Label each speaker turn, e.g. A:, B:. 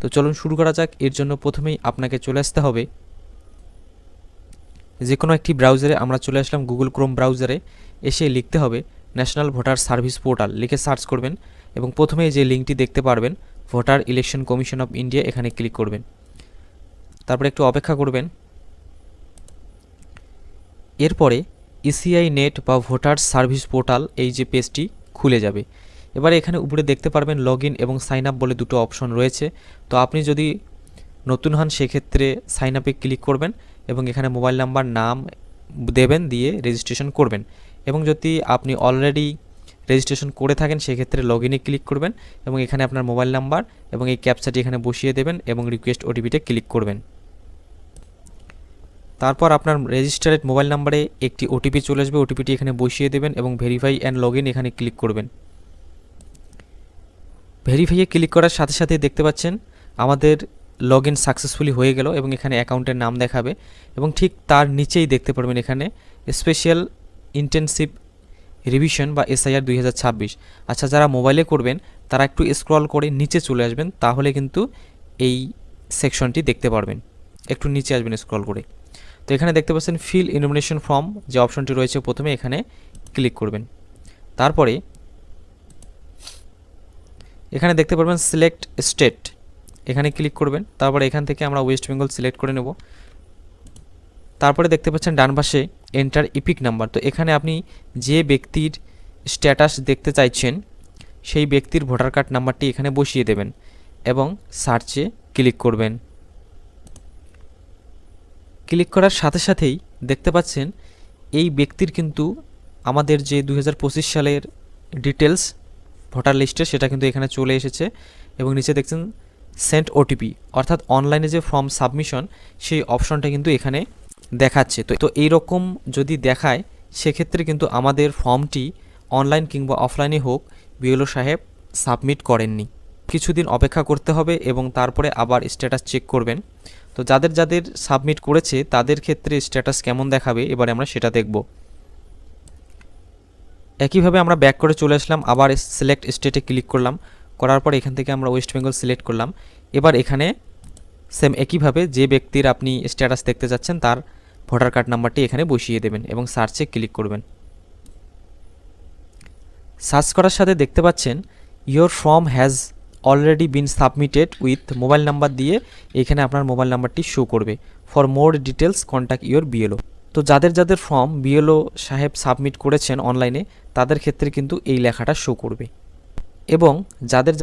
A: তো চলুন শুরু করা যাক। এর জন্য প্রথমেই আপনাকে চলে আসতে হবে। যে কোনো একটি ব্রাউজারে আমরা চলে আসলাম গুগল ক্রোম ব্রাউজারে এসে লিখতে হবে ন্যাশনাল ভোটার সার্ভিস পোর্টাল লিখে সার্চ করবেন এবং প্রথমে যে লিঙ্কটি দেখতে পারবেন voter election commission of India এখানে ক্লিক করবেন। তারপরে একটু অপেক্ষা করবেন। এরপরে ইসিআই নেট বা ভোটার সার্ভিস পোর্টাল এই যে পেজটি খুলে যাবে। এবারে এখানে উপরে দেখতে পারবেন লগ এবং সাইন আপ বলে দুটো অপশন রয়েছে। তো আপনি যদি নতুন হন, সেক্ষেত্রে সাইন আপে ক্লিক করবেন এবং এখানে মোবাইল নাম্বার নাম দেবেন দিয়ে রেজিস্ট্রেশন করবেন। এবং যদি আপনি অলরেডি রেজিস্ট্রেশন করে থাকেন, সেক্ষেত্রে লগ ইনে ক্লিক করবেন এবং এখানে আপনার মোবাইল নাম্বার এবং এই ক্যাপচাটি এখানে বসিয়ে দেবেন এবং রিকোয়েস্ট ওটিপিতে ক্লিক করবেন। তারপর আপনার রেজিস্টারেড মোবাইল নাম্বারে একটি ওটিপি চলে আসবে। ওটিপিটি এখানে বসিয়ে দেবেন এবং ভেরিফাই অ্যান্ড লগ এখানে ক্লিক করবেন। ভেরিফাইয়ে ক্লিক করার সাথে সাথে দেখতে পাচ্ছেন আমাদের লগ ইন সাকসেসফুলি হয়ে গেল এবং এখানে অ্যাকাউন্টের নাম দেখাবে এবং ঠিক তার নিচেই দেখতে পারবেন এখানে স্পেশাল ইন্টেনসিভ রিভিশন বা এসআইআর দুই হাজার ছাব্বিশ। আচ্ছা যারা মোবাইলে করবেন, তারা একটু স্ক্রল করে নিচে চলে আসবেন, তাহলে কিন্তু এই সেকশনটি দেখতে পারবেন। একটু নিচে আসবেন স্ক্রল করে। তো এখানে দেখতে পাচ্ছেন ফিল ইনমিনেশন ফর্ম যে অপশনটি রয়েছে প্রথমে এখানে ক্লিক করবেন। তারপরে এখানে দেখতে পারবেন সিলেক্ট স্টেট এখানে ক্লিক করবেন, তারপরে এখান থেকে আমরা ওয়েস্ট বেঙ্গল সিলেক্ট করে নেব। তারপরে দেখতে পাচ্ছেন ডান পাশে এন্টার ইপিক নাম্বার তো এখানে আপনি যে ব্যক্তির স্ট্যাটাস দেখতে চাইছেন, সেই ব্যক্তির ভোটার কার্ড নাম্বারটি এখানে বসিয়ে দেবেন এবং সার্চে ক্লিক করবেন। ক্লিক করার সাথে সাথেই দেখতে পাচ্ছেন এই ব্যক্তির কিন্তু আমাদের যে দু হাজার পঁচিশ সালের ডিটেলস ভোটার লিস্টে সেটা কিন্তু এখানে চলে এসেছে এবং নিচে দেখছেন সেন্ট ওটিপি অর্থাৎ অনলাইনে যে ফর্ম সাবমিশন, সেই অপশনটা কিন্তু এখানে দেখাচ্ছে। তো তো এইরকম যদি দেখায়, সেক্ষেত্রে কিন্তু আমাদের ফর্মটি অনলাইন কিংবা অফলাইনে হোক, বিএলও সাহেব সাবমিট করেননি। কিছুদিন অপেক্ষা করতে হবে এবং তারপরে আবার স্ট্যাটাস চেক করবেন। তো যাদের যাদের সাবমিট করেছে, তাদের ক্ষেত্রে স্ট্যাটাস কেমন দেখাবে, এবারে আমরা সেটা দেখব। একইভাবে আমরা ব্যাক করে চলে আসলাম, আবার সিলেক্ট স্টেটে ক্লিক করলাম, করার পর এখান থেকে আমরা ওয়েস্ট বেঙ্গল সিলেক্ট করলাম। এবার এখানে সেম একইভাবে যে ব্যক্তির আপনি স্ট্যাটাস দেখতে যাচ্ছেন, তার ভোটার কার্ড নাম্বারটি এখানে বসিয়ে দেবেন এবং সার্চে ক্লিক করবেন। সার্চ করার সাথে দেখতে পাচ্ছেন your form has already been submitted with mobile number দিয়ে এখানে আপনার মোবাইল নাম্বারটি শো করবে। For more details contact your BLO তো যাদের যাদের ফর্ম বিএলও সাহেব সাবমিট করেছেন অনলাইনে তাদের ক্ষেত্রে কিন্তু এই লেখাটা শো করবে। এবং যাদের